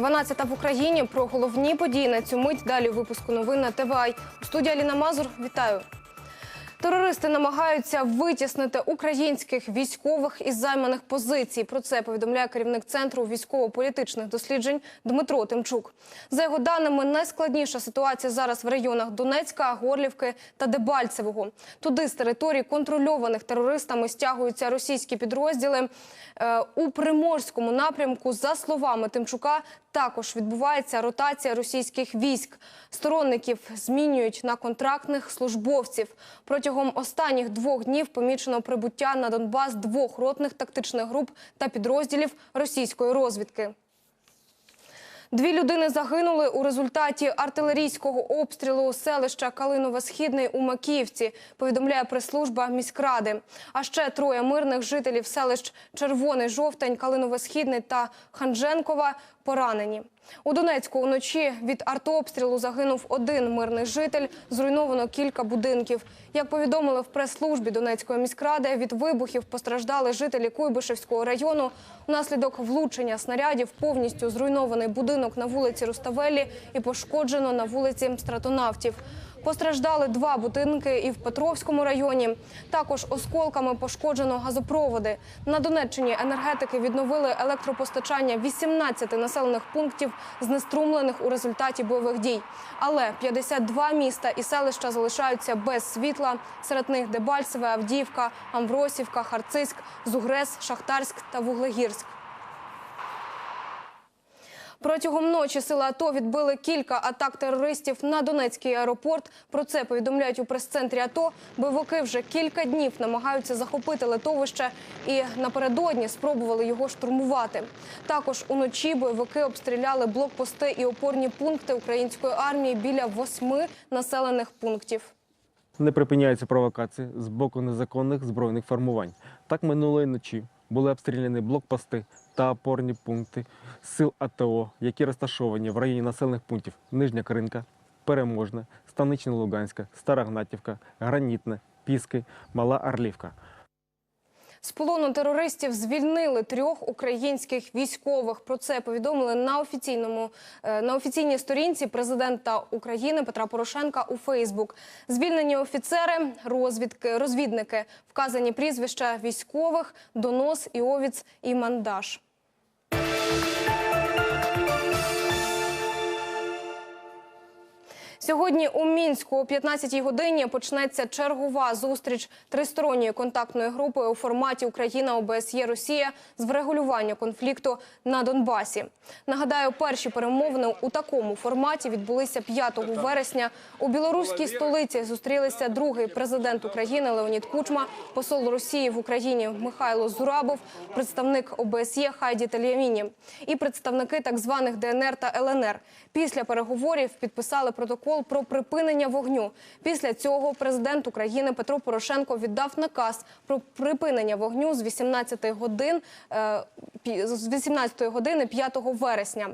12 в Україні. Про головні події на цю мить. Далі у випуску новин на ТВАЙ. У студії Аліна Мазур. Вітаю. Терористи намагаються витіснити українських військових із займаних позицій. Про це повідомляє керівник центру військово-політичних досліджень Дмитро Тимчук. За його даними, найскладніша ситуація зараз в районах Донецька, Горлівки та Дебальцевого. Туди з територій контрольованих терористами стягуються російські підрозділи. Е, У приморському напрямку, за словами Тимчука, також відбувається ротація російських військ. Сторонників змінюють на контрактних службовців. Протягом останніх двох днів помічено прибуття на Донбас двох ротних тактичних груп та підрозділів російської розвідки. Дві людини загинули у результаті артилерійського обстрілу селища Калинове-Східний у Макіївці, повідомляє прес-служба міськради. А ще троє мирних жителів селищ Червоний Жовтень, Калинове-Східний та Ханженкова поранені. У Донецьку уночі від артобстрілу загинув один мирний житель. Зруйновано кілька будинків. Як повідомили в прес-службі Донецької міськради, від вибухів постраждали жителі Куйбишевського району. Внаслідок влучення снарядів повністю зруйнований будинок на вулиці Руставелі і пошкоджено на вулиці Стратонавтів. Постраждали два будинки і в Петровському районі. Також осколками пошкоджено газопроводи. На Донеччині енергетики відновили електропостачання 18 населених пунктів, знеструмлених у результаті бойових дій. Але 52 міста і селища залишаються без світла. Серед них Дебальцеве, Авдіївка, Амвросівка, Харцизьк, Зугрес, Шахтарськ та Вуглегірськ. Протягом ночі сили АТО відбили кілька атак терористів на Донецький аеропорт. Про це повідомляють у прес-центрі АТО. Бойовики вже кілька днів намагаються захопити литовище і напередодні спробували його штурмувати. Також уночі бойовики обстріляли блокпости і опорні пункти української армії біля восьми населених пунктів. Не припиняються провокації з боку незаконних збройних формувань. Так минулої ночі були обстріляні блокпости та опорні пункти сил АТО, які розташовані в районі населених пунктів Нижня Кринка, Переможне, Станичне Луганська, Стара Гнатівка, Гранітне, Піски, Мала Орлівка. З полону терористів звільнили трьох українських військових. Про це повідомили на офіційному е, на офіційній сторінці президента України Петра Порошенка у Фейсбук. Звільнені офіцери, розвідки, розвідники, вказані прізвища військових, донос, іовіц і мандаш. Сьогодні у мінську о 15-й годині почнеться чергова зустріч тристоронньої контактної групи у форматі Україна ОБСЄ Росія з врегулювання конфлікту на Донбасі. Нагадаю, перші перемовини у такому форматі відбулися 5 вересня. У білоруській столиці зустрілися другий президент України Леонід Кучма, посол Росії в Україні Михайло Зурабов, представник ОБСЄ Хайді Тельяміні і представники так званих ДНР та ЛНР. Після переговорів підписали протокол про припинення вогню. Після цього президент України Петро Порошенко віддав наказ про припинення вогню з 18 годин е, з 18 години 5 вересня.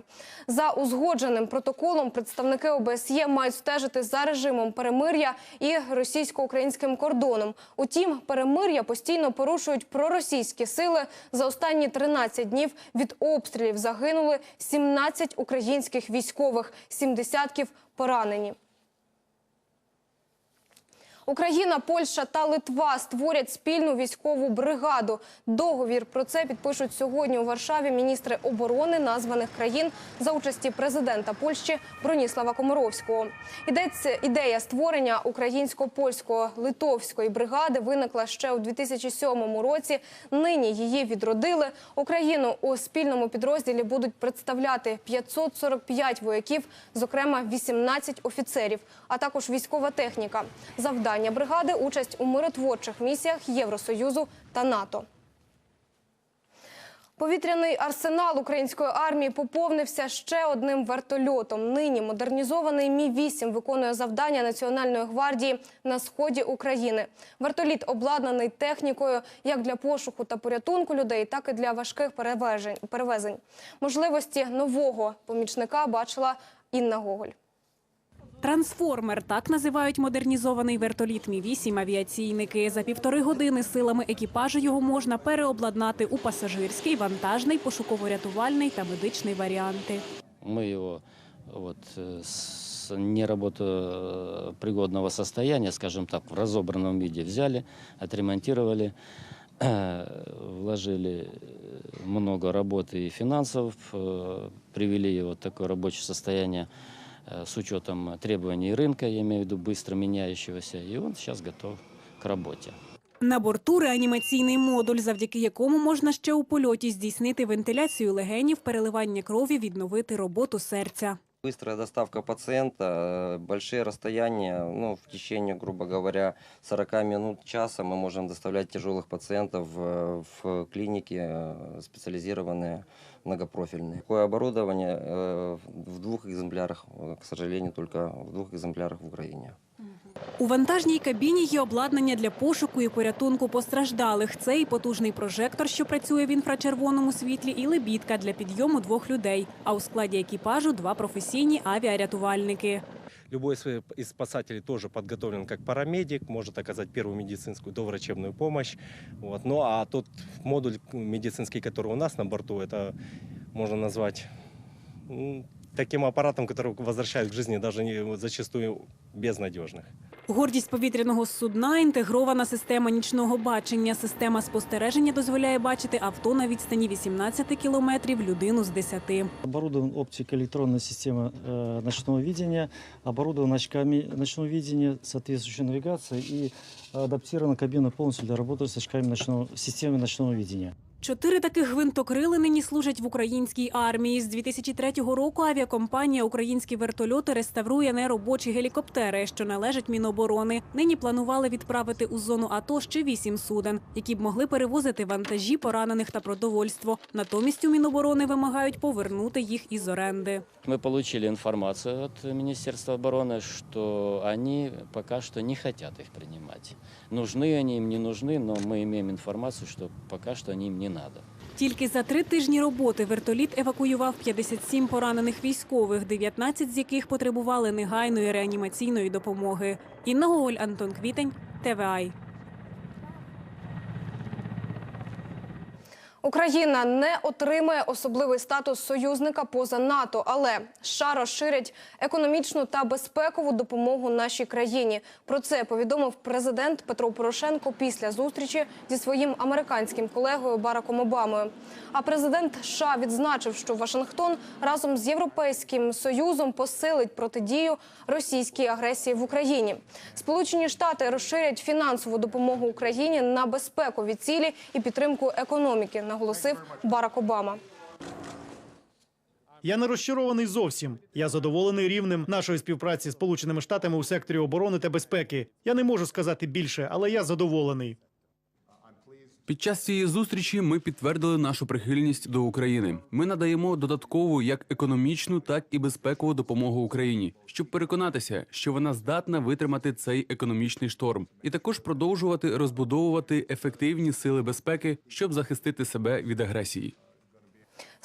За узгодженим протоколом представники ОБСЄ мають стежити за режимом перемир'я і російсько-українським кордоном. Утім, перемир'я постійно порушують проросійські сили. За останні 13 днів від обстрілів загинули 17 українських військових, 7 десятків поранені. Україна, Польща та Литва створять спільну військову бригаду. Договір про це підпишуть сьогодні у Варшаві міністри оборони названих країн за участі президента Польщі Броніслава Комаровського. Ідеться ідея створення українсько-польсько-литовської бригади виникла ще у 2007 році. Нині її відродили. Україну у спільному підрозділі будуть представляти 545 вояків, зокрема 18 офіцерів, а також військова техніка. Завдання бригади участь у миротворчих місіях Євросоюзу та НАТО. Повітряний арсенал української армії поповнився ще одним вертольотом. Нині модернізований Мі 8 виконує завдання Національної гвардії на сході України. Вертоліт обладнаний технікою як для пошуку та порятунку людей, так і для важких перевезень. Можливості нового помічника бачила Інна Гоголь. Трансформер так називають модернізований вертоліт Мі 8 авіаційники. За півтори години силами екіпажу його можна переобладнати у пасажирський, вантажний, пошуково-рятувальний та медичний варіанти. Мы его вот, э, с неработопригодного состояния, скажем так, в разобранном виде взяли, отремонтировали, вложили э, много работы и финансов, э, привели его в такое рабочее состояние э, с учетом требований рынка, я имею в виду быстро меняющегося, и он сейчас готов к работе. На борту реанімаційний модуль, завдяки якому можна ще у польоті здійснити вентиляцію легенів, переливання крові, відновити роботу серця. Быстрая доставка пациента, э, большие расстояния, ну, в течение, грубо говоря, 40 минут, часа мы можем доставлять тяжелых пациентов э, в клиники э, специализированные, многопрофильные. Такое оборудование в двух экземплярах, к сожалению, только в двух экземплярах в Украине. У вантажній кабіні є обладнання для пошуку і порятунку постраждалих. Це і потужний прожектор, що працює в інфрачервоному світлі, і лебідка для підйому двох людей. А у складі екіпажу два професійні авіарятувальники. Любой из э, из спасателей тоже подготовлен как парамедик, может оказать первую медицинскую доврачебную помощь. Вот. Ну а тот модуль медицинский, который у нас на борту, это можно назвать м, таким аппаратом, который возвращает к жизни даже не, зачастую безнадежных. Гордість повітряного судна інтегрована система нічного бачення. Система спостереження дозволяє бачити авто на відстані 18 кілометрів, людину з 10. Оборудован оптико-электронная система э, ночного видения, оборудован очками ночного видения, соответствующей навигацией и адаптирована кабина полностью для работы с очками ночного, системы ночного видения. Чотири таких гвинтокрили нині служать в українській армії. З 2003 року авіакомпанія «Українські вертольоти» реставрує неробочі гелікоптери, що належать Міноборони. Нині планували відправити у зону АТО ще вісім суден, які б могли перевозити вантажі, поранених та продовольство. Натомість у Міноборони вимагають повернути їх із оренди. Мы получили информацию от Министерства обороны, что они пока что не хотят их принимать. Нужны они им, не нужны, но мы имеем информацию, что пока что они им не надо. Тільки за три тижні роботи вертоліт евакуював 57 поранених військових, 19 з яких потребували негайної реанімаційної допомоги. Інна Гоголь, Антон Квітень, ТВАЙ. Україна не отримає особливий статус союзника поза НАТО, але США розширять економічну та безпекову допомогу нашій країні. Про це повідомив президент Петро Порошенко після зустрічі зі своїм американським колегою Бараком Обамою. А президент США відзначив, що Вашингтон разом з Європейським союзом посилить протидію російській агресії в Україні. Сполучені Штати розширять фінансову допомогу Україні на безпекові цілі і підтримку економіки, наголосив Барак Обама. Я не розчарований зовсім. Я задоволений рівнем нашої співпраці з Сполученими Штатами у секторі оборони та безпеки. Я не можу сказати більше, але я задоволений. Під час цієї зустрічі ми підтвердили нашу прихильність до України. Ми надаємо додаткову як економічну, так і безпекову допомогу Україні, щоб переконатися, що вона здатна витримати цей економічний шторм, і також продовжувати розбудовувати ефективні сили безпеки, щоб захистити себе від агресії.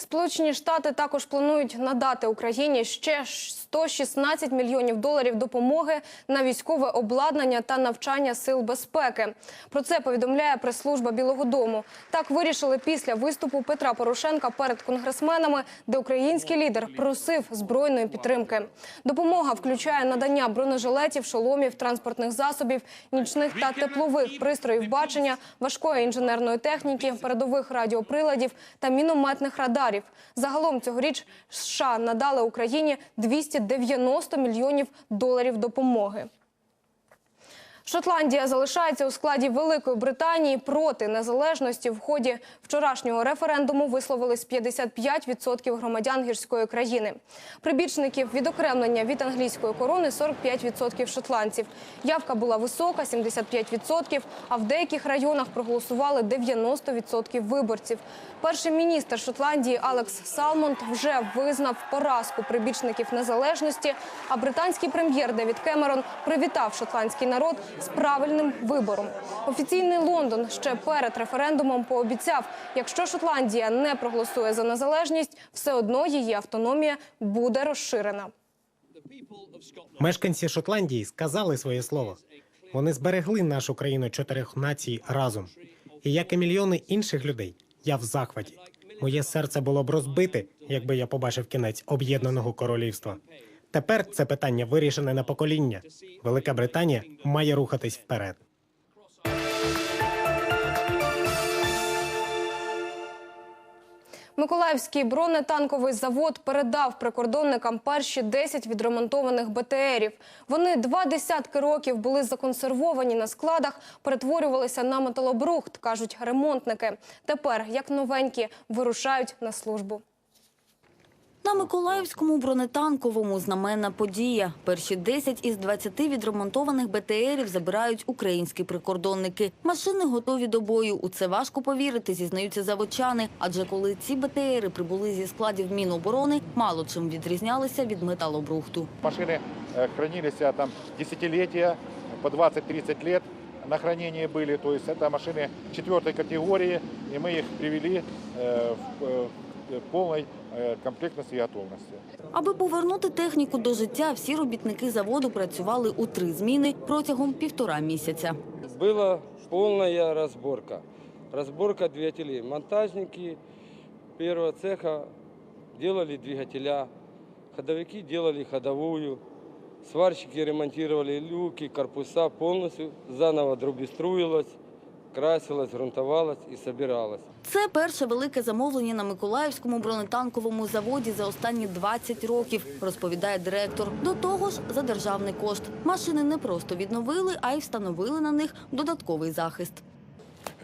Сполучені Штати також планують надати Україні ще 116 мільйонів доларів допомоги на військове обладнання та навчання сил безпеки. Про це повідомляє прес-служба Білого Дому. Так вирішили після виступу Петра Порошенка перед конгресменами, де український лідер просив збройної підтримки. Допомога включає надання бронежилетів, шоломів, транспортних засобів, нічних та теплових пристроїв бачення, важкої інженерної техніки, передових радіоприладів та мінометних радарів. Загалом цьогоріч США надали Україні 290 мільйонів доларів допомоги. Шотландія залишається у складі Великої Британії проти незалежності. В ході вчорашнього референдуму висловились 55% громадян гірської країни. Прибічників відокремлення від англійської корони 45% шотландців. Явка була висока 75%, а в деяких районах проголосували 90% виборців. Перший міністр Шотландії Алекс Салмонд вже визнав поразку прибічників незалежності. А британський прем'єр Девід Кемерон привітав шотландський народ з правильним вибором. Офіційний Лондон ще перед референдумом пообіцяв, якщо Шотландія не проголосує за незалежність, все одно її автономія буде розширена. Мешканці Шотландії сказали своє слово. Вони зберегли нашу країну чотирьох націй разом. І як і мільйони інших людей, я в захваті. Моє серце було б розбите, якби я побачив кінець об'єднаного королівства. Тепер це питання вирішене на покоління. Велика Британія має рухатись вперед. Миколаївський бронетанковий завод передав прикордонникам перші 10 відремонтованих БТРів. Вони два десятки років були законсервовані на складах, перетворювалися на металобрухт, кажуть ремонтники. Тепер, як новенькі, вирушають на службу. На Миколаївському бронетанковому знаменна подія. Перші 10 із 20 відремонтованих БТРів забирають українські прикордонники. Машини готові до бою. У це важко повірити, зізнаються заводчани. Адже коли ці БТРи прибули зі складів Міноборони, мало чим відрізнялися від металобрухту. Машины э, хранились а, там десятилетия, по 20-30 лет на хранении были. То есть это машины четвертой категории, и мы их привели э, в э, полной э, комплектности и готовности. Аби повернути техніку до життя, всі робітники заводу працювали у три зміни протягом півтора місяця. Была полная разборка. Разборка двигателей. Монтажники первого цеха делали двигателя, ходовики делали ходовую, сварщики ремонтировали люки, корпуса полностью, заново дробеструилось, красилось, грунтовалось и собиралось. Це перше велике замовлення на Миколаївському бронетанковому заводі за останні 20 років, розповідає директор. До того ж, за державний кошт. Машини не просто відновили, а й встановили на них додатковий захист.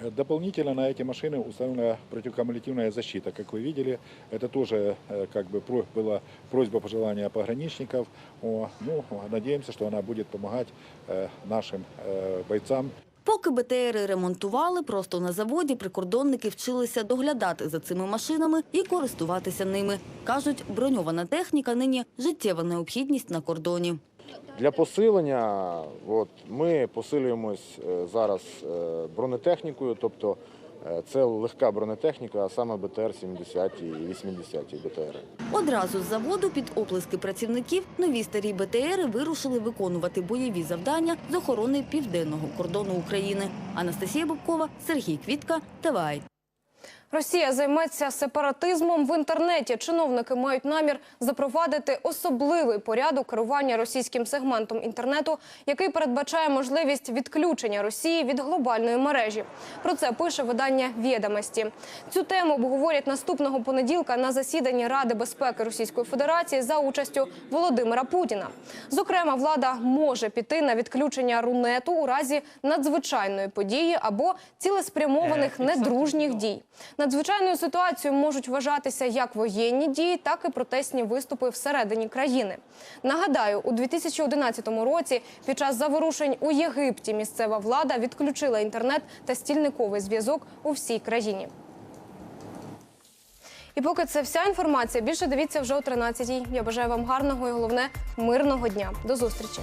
Э, Дополнительно на эти машины установлена противокумулятивная защита. Как вы видели, это тоже э, как бы про- была просьба пожелания пограничников. О, ну, надеемся, что она будет помогать э, нашим э, бойцам Поки БТРи ремонтували, просто на заводі прикордонники вчилися доглядати за цими машинами і користуватися ними. Кажуть, броньована техніка нині життєва необхідність на кордоні. Для посилення от, ми посилюємось е, зараз е, бронетехнікою, тобто це легка бронетехніка, а саме БТР-70 і 80 БТР. Одразу з заводу під оплески працівників нові старі БТРи вирушили виконувати бойові завдання з охорони південного кордону України. Анастасія Бобкова, Сергій Квітка, ТВАЙ. Росія займеться сепаратизмом в інтернеті. Чиновники мають намір запровадити особливий порядок керування російським сегментом інтернету, який передбачає можливість відключення Росії від глобальної мережі. Про це пише видання «Відомості». Цю тему обговорять наступного понеділка на засіданні Ради безпеки Російської Федерації за участю Володимира Путіна. Зокрема, влада може піти на відключення рунету у разі надзвичайної події або цілеспрямованих недружніх дій. Надзвичайною ситуацією можуть вважатися як воєнні дії, так і протестні виступи всередині країни. Нагадаю, у 2011 році під час заворушень у Єгипті місцева влада відключила інтернет та стільниковий зв'язок у всій країні. І поки це вся інформація, більше дивіться вже о 13-й. Я бажаю вам гарного і головне мирного дня. До зустрічі.